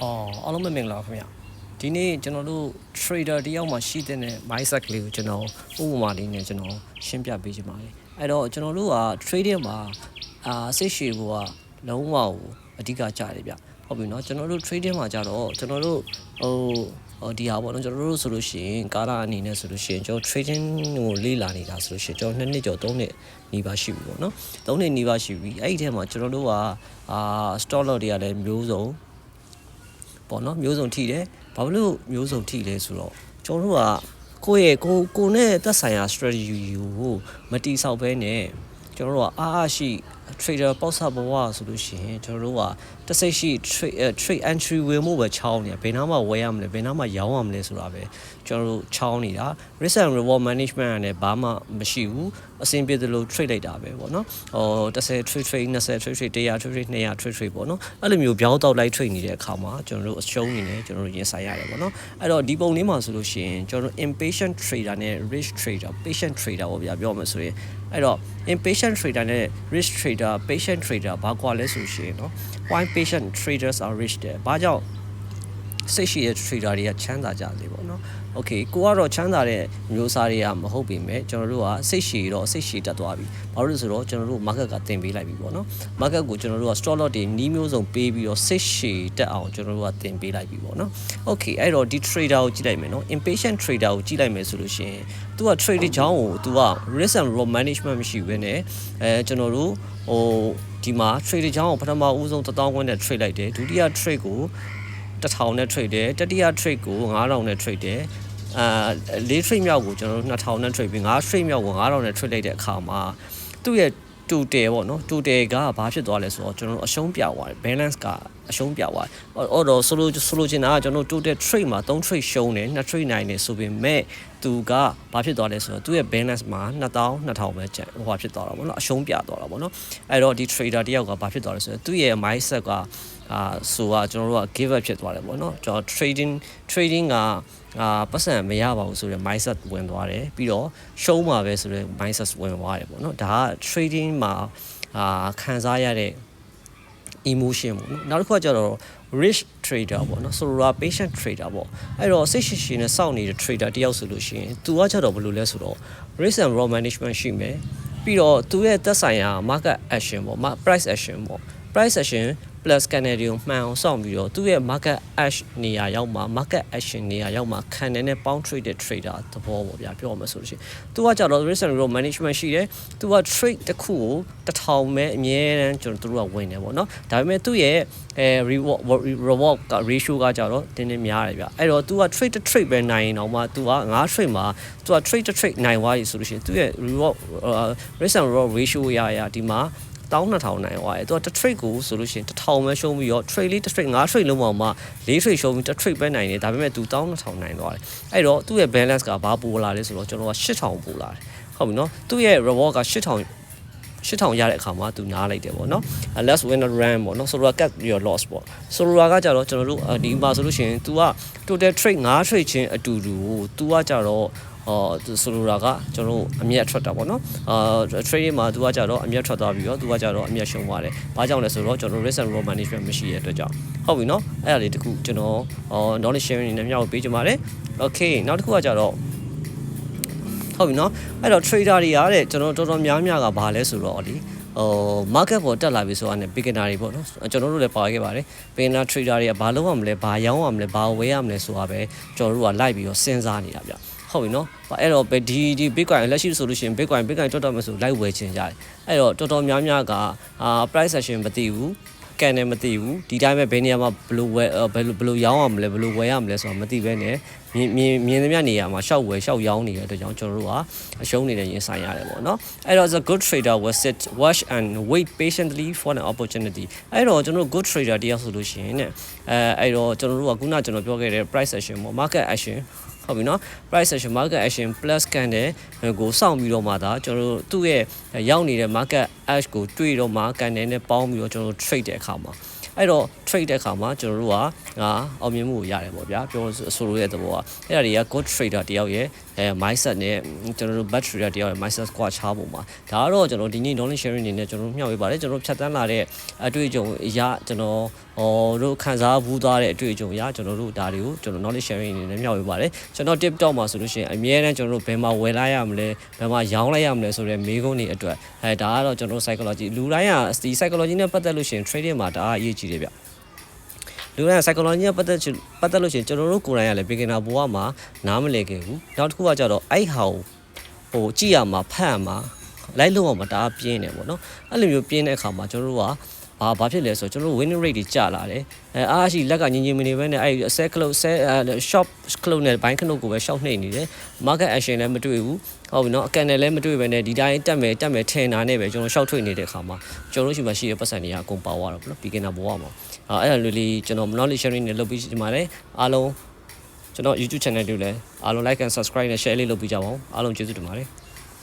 အော်အားလုံးပဲမင်္ဂလာပါခင်ဗျာဒီနေ့ကျွန်တော်တို့ trader တယောက်မှရှိတဲ့ mindset ကလေးကိုကျွန်တော်ဥပမာလေးနဲ့ကျွန်တော်ရှင်းပြပေးချင်ပါတယ်အဲ့တော့ကျွန်တော်တို့က trading မှာအာစိတ်ရှည်ဖို့ကလုံးဝကိုအဓိကကြတယ်ဗျဟုတ်ပြီเนาะကျွန်တော်တို့ trading မှာကြတော့ကျွန်တော်တို့ဟိုဟိုဒီဟာပေါ့နော်ကျွန်တော်တို့ဆိုလို့ရှိရင်ကားလာအနေနဲ့ဆိုလို့ရှိရင်ကျွန်တော် trading ကိုလေ့လာနေတာဆိုလို့ရှိရင်ကျွန်တော်နှစ်နှစ်ကျော်သုံးနှစ်နီးပါးရှိပြီပေါ့နော်သုံးနှစ်နီးပါးရှိပြီအဲ့ဒီထဲမှာကျွန်တော်တို့ကအာ stock lot တွေကလည်းမျိုးစုံ ပေါ့နော်မျိုးစုံထိတယ်ဘာဖြစ်လို့မျိုးစုံထိလဲဆိုတော့ကျွန်တော်တို့ကကိုယ့်ရဲ့ကိုကိုနဲ့သက်ဆိုင်ရာ strategy ကိုမတိဆောက်ဘဲနဲ့ကျွန်တော်တို့ကအားအားရှိ trader ပေါက်ဆဘဝဆိုလို့ရှိရင်ကျွန်တော်တို့ကတစ်စိတ်ရှိ trade trade entry ဝင်မှုပဲချောင်းနေဘယ်နားမှာဝယ်ရမလဲဘယ်နားမှာရောင်းရမလဲဆိုတာပဲကျွန်တော်တို့ချောင်းနေတာ risk and reward management ကလည်းဘာမှမရှိဘူးအဆင်ပြေသလို trade လိုက်တာပဲပေါ့နော်ဟို10 trade trade 20 trade trade 100 trade trade 200 trade trade ပေါ့နော်အဲ့လိုမျိုးပြောင်းတောက်လိုက် trade နေတဲ့အခါမှာကျွန်တော်တို့အရှုံးနေတယ်ကျွန်တော်တို့ရင်ဆိုင်ရတယ်ပေါ့နော်အဲ့တော့ဒီပုံလေးမှာဆိုလို့ရှိရင်ကျွန်တော်တို့ impatient trader နဲ့ rich trader patient trader ပေါ့ဗျာပြောမှဆိုရင်အဲ့တော့ impatient trader နဲ့ rich trader patient trader ဘာကွာလဲဆိုရှင်เนาะ why patient traders are rich တဲ့ဘာကြောင့် စိတ်ရှိတဲ့ trader တွေကချမ်းသာကြလေပေါ့နော် okay ကိုကတော့ချမ်းသာတဲ့မျိုးစားတွေကမဟုတ်ပေမဲ့ကျွန်တော်တို့ကစိတ်ရှည်တော့စိတ်ရှည်တက်သွားပြီဘာလို့လဲဆိုတော့ကျွန်တော်တို့ market ကတင်ပေးလိုက်ပြီပေါ့နော် market ကိုကျွန်တော်တို့က stop loss တွေနီးမျိုးစုံပေးပြီးတော့စိတ်ရှည်တက်အောင်ကျွန်တော်တို့ကတင်ပေးလိုက်ပြီပေါ့နော် okay အဲ့တော့ဒီ trader ကိုကြည့်လိုက်မယ်နော် impatient trader ကိုကြည့်လိုက်မယ်ဆိုလို့ရှိရင် तू က trade ချောင်းကို तू က risk and reward management မရှိဘဲနဲ့အဲကျွန်တော်တို့ဟိုဒီမှာ trade ချောင်းကိုပထမဦးဆုံး1000ခွန်းနဲ့ trade လိုက်တယ်ဒုတိယ trade ကို 1000နဲ့ trade တယ်တတိယ trade ကို9000နဲ့ trade တယ်အာ၄ trade မြောက်ကိုကျွန်တော်တို့2000နဲ့ trade ပြီး5 trade မြောက်ကို9000နဲ့ trade လိုက်တဲ့အခါမှာသူ့ရဲ့တူတယ်ပေါ့နော်တူတယ်ကဘာဖြစ်သွားလဲဆိုတော့ကျွန်တော်တို့အရှုံးပြသွားတယ် balance က အရှုံးပြသွားတယ်အော်တော့ဆိုလိုဆိုလိုချင်တာကကျွန်တော်တို့ total trade မှာ3 trade ရှုံးတယ်2 trade နိုင်တယ်ဆိုပေမဲ့သူကဘာဖြစ်သွားလဲဆိုတော့သူ့ရဲ့ balance မှာ2000 2000ပဲကျန်ဟိုဘာဖြစ်သွားတာပေါ့နော်အရှုံးပြသွားတာပေါ့နော်အဲ့တော့ဒီ trader တယောက်ကဘာဖြစ်သွားလဲဆိုတော့သူ့ရဲ့ mindset ကအာဆိုကကျွန်တော်တို့က give up ဖြစ်သွားတယ်ပေါ့နော်ကျွန်တော် trading trading ကအာပတ်စံမရပါဘူးဆိုတဲ့ mindset ဝင်သွားတယ်ပြီးတော့ရှုံးမှာပဲဆိုတဲ့ mindset ဝင်သွားတယ်ပေါ့နော်ဒါက trading မှာအာခံစားရတဲ့ emotion ပေါ့နော်နောက်တစ်ခုကကျတော့ rich trader ပေါ့နော်ဆိုတော့ patient trader ပေါ့အဲ့တော့စိတ်ရှိရှိနဲ့စောင့်နေတဲ့ trader တယောက်ဆိုလို့ရှိရင် तू ကကျတော့ဘယ်လိုလဲဆိုတော့ risk and raw management ရှိမယ်ပြီးတော့သူရဲ့သက်ဆိုင်ရာ market action ပေါ့ price action ပေါ့ price action plus canary ကိုမှန်အောင်စောင့်ပြီးတော့သူ့ရဲ့ market ash နေရာရောက်မှာ market action နေရာရောက်မှာခံနေတဲ့ pound trade တဲ့ trader သဘောပေါ့ဗျာပြောရမှာဆိုလို့ရှိရင်သူကကြတော့ risk and reward management ရှိတယ်သူက trade တစ်ခုကိုတစ်ထောင်ပဲအမြဲတမ်းကျွန်တော်တို့ကဝင်တယ်ပေါ့နော်ဒါပေမဲ့သူ့ရဲ့အဲ reward reward က ratio ကကြတော့တင်းတင်းများတယ်ဗျအဲ့တော့ तू က trade တစ် trade ပဲနိုင်ရင်တော့မှ तू က9 trade မှာ तू က trade တစ် trade နိုင်သွားပြီဆိုလို့ရှိရင်သူ့ရဲ့ reward risk and reward ratio ရရဒီမှာ 12000နိုင်သွားတယ်သူကတစ် trade ကိုဆိုလို့ရှိရင်1000ပဲရှုံးပြီးတော့ trade လေးတစ် trade 5 trade လုံးအောင်မှ4 trade ရှုံးပြီးတစ် trade ပဲနိုင်တယ်ဒါပေမဲ့သူ12000နိုင်သွားတယ်အဲ့တော့သူ့ရဲ့ balance ကဘာပိုလာလဲဆိုတော့ကျွန်တော်က8000ပိုလာတယ်ဟုတ်ပြီနော်သူ့ရဲ့ reward က8000 8000ရတဲ့အခါမှာသူနားလိုက်တယ်ပေါ့နော် less win the run ပေါ့နော်ဆိုတော့ cut your loss ပေါ့ဆိုတော့ကကြတော့ကျွန်တော်တို့ဒီမှာဆိုလို့ရှိရင် तू က total trade 5 trade ချင်းအတူတူကို तू ကကြတော့ အော်ဆိုလိုတာကကျွန်တော်တို့အမျက်ထွက်တာပေါ့နော်အာ trading မှာ तू ကကြတော့အမျက်ထွက်သွားပြီးတော့ तू ကကြတော့အမျက်ရှုံသွားတယ်။ဘာကြောင့်လဲဆိုတော့ကျွန်တော် risk and reward management မရှိတဲ့အတွက်ကြောင့်ဟုတ်ပြီနော်အဲ့ဒါလေးတခုကျွန်တော်အော် knowledge sharing နဲ့မျှဝေပေးချင်ပါတယ် okay နောက်တစ်ခုကကြတော့ဟုတ်ပြီနော်အဲ့တော့ trader တွေကတဲ့ကျွန်တော်တော်တော်များများကဘာလဲဆိုတော့ဒီဟို market ပေါ်တက်လာပြီဆိုတာနဲ့ beginner တွေပေါ့နော်ကျွန်တော်တို့လည်းပါခဲ့ပါတယ် beginner trader တွေကဘာလုပ်ရမလဲဘာရောင်းရမလဲဘာဝယ်ရမလဲဆိုတာပဲကျွန်တော်တို့ကလိုက်ပြီးတော့စဉ်းစားနေတာဗျ ဟုတ်ပြီနော်အဲ့တော့ဒီဒီ bitcoin လက်ရှိဆိုလို့ရှိရင် bitcoin bitcoin တော်တော်မဆိုလိုက်ဝယ်ချင်ကြတယ်အဲ့တော့တော်တော်များများကအာ price action မသိဘူးကန်တယ်မသိဘူးဒီတိုင်းပဲဘယ်နေရာမှာဘယ်လိုဝယ်ဘယ်လိုဘယ်လိုရောင်းရမလဲဘယ်လိုဝယ်ရမလဲဆိုတာမသိဘဲနဲ့မြင်မြင်မြင်သမျှနေရာမှာရှောက်ဝယ်ရှောက်ရောင်းနေတဲ့အတွက်ကြောင့်ကျွန်တော်တို့ကအရှုံးနေတဲ့ရင်ဆိုင်ရတယ်ပေါ့နော်အဲ့တော့ a good trader will sit watch and wait patiently for an opportunity အဲ့တော့ကျွန်တော်တို့ good trader တယောက်ဆိုလို့ရှိရင်ねအဲအဲ့တော့ကျွန်တော်တို့ကခုနကျွန်တော်ပြောခဲ့တဲ့ price action ပေါ့ market action ဟုတ်ပြီနော် price action market action plus ကန်တဲ့ကိုစောင့်ပြီးတော့မှဒါကျွန်တော်တို့သူ့ရဲ့ရောက်နေတဲ့ market ash ကိုတွေ့တော့မှကန်တဲ့နဲ့ပေါင်းပြီးတော့ကျွန်တော်တို့ trade တဲ့အခါမှာအဲ့တော့ trade တဲ့အခါမှာကျွန်တော်တို့ကအာအောင်မြင်မှုကိုရတယ်ပေါ့ဗျာပြောဆိုလိုတဲ့သဘောကအဲ့ဒါတွေက good trader တယောက်ရဲ့အဲ mindset နဲ့ကျွန်တော်တို့ bad trader တယောက်ရဲ့ mindset ကွာခြားပုံမှာဒါကတော့ကျွန်တော်ဒီနေ့ knowledge sharing အနေနဲ့ကျွန်တော်တို့မျှဝေပါတယ်ကျွန်တော်တို့ဖြတ်တန်းလာတဲ့အတွေ့အကြုံအရာကျွန်တော်ဟောတို့ခံစားဘူးသွားတဲ့အတွေ့အကြုံအရာကျွန်တော်တို့ဒါတွေကိုကျွန်တော် knowledge sharing အနေနဲ့မျှဝေပါတယ်ကျွန်တော် TikTok မှာဆိုလို့ရှိရင်အများအားကျွန်တော်တို့ဘယ်မှာဝယ်လိုက်ရမလဲဘယ်မှာရောင်းလိုက်ရမလဲဆိုတဲ့မေးခွန်းတွေအတွက်အဲဒါကတော့ကျွန်တော်တို့ psychology လူတိုင်းကဒီ psychology နဲ့ပတ်သက်လို့ရှိရင် trading မှာဒါအရေးကြီးတယ်ဗျ လူတိုင်း psychology နဲ့ပတ်သက်ချင်ပတ်သက်လို့ရှိရင်ကျွန်တော်တို့ကိုယ်တိုင်ကလည်း beginner ဘဝမှာနားမလည်ခဲ့ဘူးနောက်တစ်ခုကကြတော့အဲ့ဟာကိုဟိုကြည့်ရမှာဖတ်ရမှာလိုက်လို့အောင်မတားပြင်းတယ်ပေါ့နော်အဲ့လိုမျိုးပြင်းတဲ့အခါမှာကျွန်တော်တို့က ဘာဘာဖြစ်လဲဆိုတော့ကျွန်တော်တို့ winning rate တွေကျလာတယ်အဲအားရှိလက်ကညင်ညင်မနေဘဲနဲ့အဲ့ set close set shop close နဲ့ဘိုင်းခနုတ်ကိုပဲရှောက်နှိမ့်နေတယ် market action လည်းမတွေ့ဘူးဟုတ်ပြီနော်အကန်နဲ့လည်းမတွေ့ဘဲနဲ့ဒီတိုင်းတက်မယ်တက်မယ်ထင်တာနဲ့ပဲကျွန်တော်ရှောက်ထွေနေတဲ့အခါမှာကျွန်တော်တို့ရှိမှရှိတဲ့ပတ်စံတွေကအကုန်ပါသွားတော့ဗောနော် beginner ဘဝမှာအဲ့ဒါလေးလေးကျွန်တော် knowledge sharing နဲ့လုပ်ပြီးဒီမှာလည်းအားလုံးကျွန်တော် YouTube channel တွေလည်းအားလုံး like and subscribe နဲ့ share လေးလုပ်ပြီးကြပါဦးအားလုံးကျေးဇူးတင်ပါတယ်